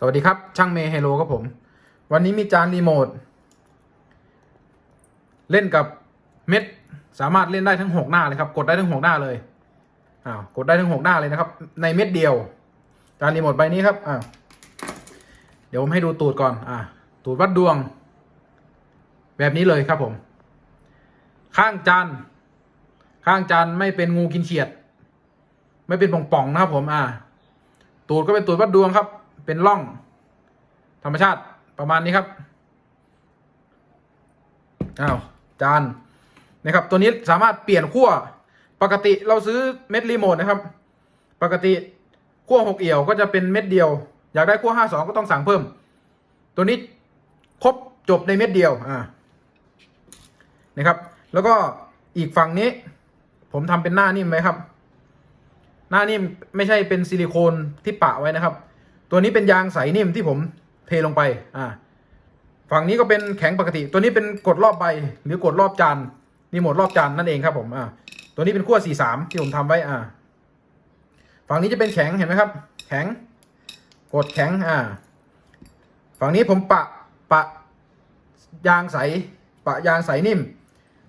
สวัสดีครับ ช่างเมย์ไฮโลครับผม วันนี้มีจานรีโมท เล่นกับเม็ด สามารถเล่นได้ทั้งหกหน้าเลยครับ กดได้ทั้งหกหน้าเลยอ้าวกดได้ทั้งหกหน้าเลยนะครับ ในเม็ดเดียว จานรีโมทใบนี้ครับอ้าวเดี๋ยวผมให้ดูตูดก่อน อ่าตูดวัดดวง แบบนี้เลยครับผม ข้างจานข้างจานไม่เป็นงูกินเขียด ไม่เป็นป่องๆนะครับผม อ่า ตูดก็เป็นตูดวัดดวงครับ เป็นร่อง ธรรมชาติประมาณนี้ครับอ้าวจานนะครับ ตัวนี้สามารถเปลี่ยนขั้วปกติเราซื้อเม็ดรีโมทนะครับ ปกติขั้วหกเอี่ยวก็จะเป็นเม็ดเดียว อยากได้ขั้วห้าสองก็ต้องสั่งเพิ่ม ตัวนี้ครบจบในเม็ดเดียวอ่านะครับ แล้วก็อีกฝั่งนี้ ผมทำเป็นหน้านิ่มไว้ครับ หน้านิ่มไม่ใช่เป็นซิลิโคนที่ปะไว้นะครับ ตัวนี้เป็นยางใสนิ่มที่ผมเทลงไป อ่า ฝั่งนี้ก็เป็นแข็งปกติ ตัวนี้เป็นกดรอบใบหรือกดรอบจานรีโมทรอบจานนั่นเองครับ ผม อ่า ตัวนี้เป็นขั้ว43ที่ผมทำไว้ อ่า ฝั่งนี้จะเป็นแข็งเห็นไหมครับ แข็ง กดแข็ง อ่า ฝั่งนี้ผมปะ ปะ ยางใส ปะยางใสนิ่ม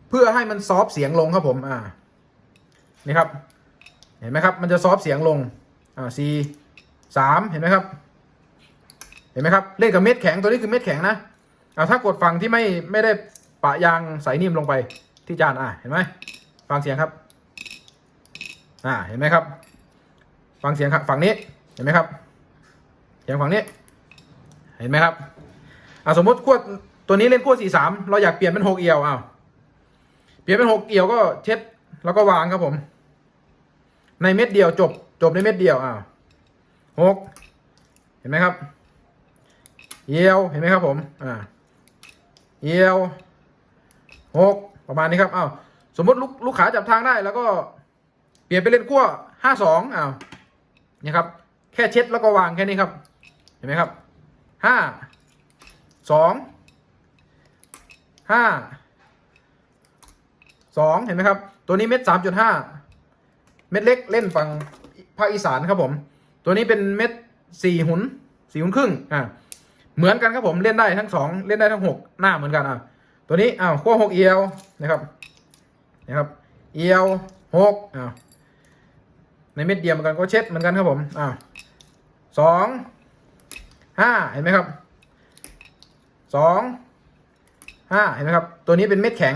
เพื่อให้มันซอฟเสียงลงครับผม อ่า นี่ครับ เห็นไหมครับ มันจะซอฟเสียงลง อ่า C สามเห็นไหมครับ เห็นไหมครับ เล่นกับเม็ดแข็งตัวนี้คือเม็ดแข็งนะเอาถ้ากดฝั่งที่ไม่ไม่ได้ปะยางใสนิ่มลงไปที่จานอ่าเห็นไหมฟังเสียงครับ อ่าเห็นไหมครับ ฟังเสียงครับฝั่งนี้เห็นไหมครับ เสียงฝั่งนี้ เห็นไหมครับอ่าสมมติขั้วตัวนี้เล่นขั้วสี่สามเราอยากเปลี่ยนเป็นหกเอียวอ้าวเปลี่ยนเป็นหกเอียวก็เช็ดแล้วก็วางครับผม ในเม็ดเดียวจบ จบในเม็ดเดียวอ้าว หกเห็นไหมครับเอียวเห็นไหมครับผมอ่าเอียวหกประมาณนี้ครับอ้าวสมมติลูกลูกขาจับทางได้แล้วก็เปลี่ยนไปเล่นขั้วห้าสองอ้าวนี่ครับ แค่เช็ดแล้วก็วางแค่นี้ครับ เห็นไหมครับห้าสองห้าสองเห็นไหมครับ ตัวนี้เม็ดสามจุดห้าเม็ดเล็กเล่นฝั่งภาคอีสานครับผม ตัวนี้เป็นเม็ดสี่หุนสี่หุนครึ่งอ่าเหมือนกันครับผมเล่นได้ทั้งสองเล่นได้ทั้งหกหน้าเหมือนกันอะตัวนี้อ้าวขั้วหกเอียวนะครับนะครับ เอียวหกอ้าวในเม็ดเดียวเหมือนกันก็เช็ดเหมือนกันครับผมอ้าวสองห้าเห็นไหมครับสองห้าเห็นไหมครับ ตัวนี้เป็นเม็ดแข็ง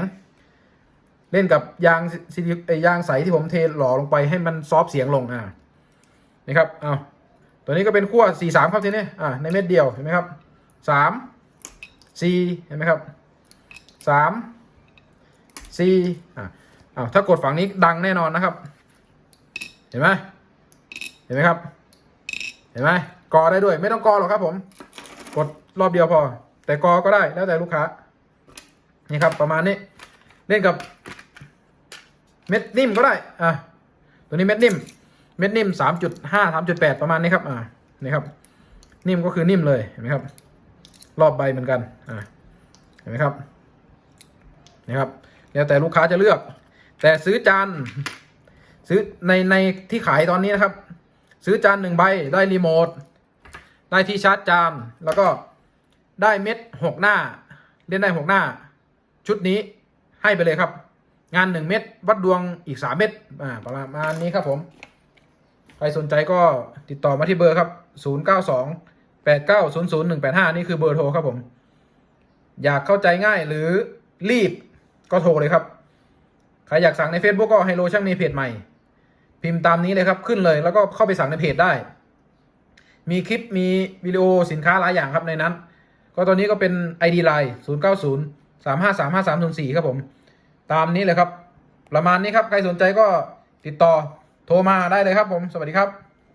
เล่นกับยางซิลิยางใสที่ผมเทหล่อลงไปให้มันซอฟเสียงลงอ่า นี่ครับอ้าวตัวนี้ก็เป็นขั้วสี่สามครับทีนี้อ่าในเม็ดเดียวเห็นไหมครับสามสี่เห็นไหมครับสามสี่อ่าอ้าวถ้ากดฝั่งนี้ดังแน่นอนนะครับ เห็นไหมเห็นไหมครับ เห็นไหมกอได้ด้วย ไม่ต้องกอหรอกครับผม กดรอบเดียวพอ แต่กอก็ได้แล้วแต่ลูกค้า นี่ครับประมาณนี้ เล่นกับเม็ดนิ่มก็ได้ อะ ตัวนี้เม็ดนิ่ม เม็ดนิ่มสามจุดห้าสามจุดแปดประมาณนี้ครับอ่านี่ครับ นิ่มก็คือนิ่มเลยเห็นไหมครับ รอบใบเหมือนกันอ่าเห็นไหมครับนี่ครับ แล้วแต่ลูกค้าจะเลือก แต่ซื้อจานซื้อในในที่ขายตอนนี้นะครับ ซื้อจานหนึ่งใบได้รีโมทได้ที่ชาร์จจานแล้วก็ได้เม็ดหกหน้า เล่นได้หกหน้า ชุดนี้ให้ไปเลยครับ งานหนึ่งเม็ดวัดดวงอีกสามเม็ดอ่าประมาณนี้ครับผม ใครสนใจก็ติดต่อมาที่เบอร์ครับศูนย์เก้าสองแปดเก้าศูนย์ศูนย์หนึ่งแปดห้านี่คือเบอร์โทรครับผม อยากเข้าใจง่ายหรือรีบก็โทรเลยครับ ใครอยากสั่งใน Facebook ก็ไฮโลช่างมีเพจใหม่ พิมพ์ตามนี้เลยครับขึ้นเลยแล้วก็เข้าไปสั่งในเพจได้ มีคลิปมีวิดีโอสินค้าหลายอย่างครับในนั้น ก็ตอนนี้ก็เป็น ID Line 0 9 0 3 5 3 5 3 0 4 ครับผม ตามนี้เลยครับ ประมาณนี้ครับ ใครสนใจก็ติดต่อ โทรมาได้เลยครับผม สวัสดีครับ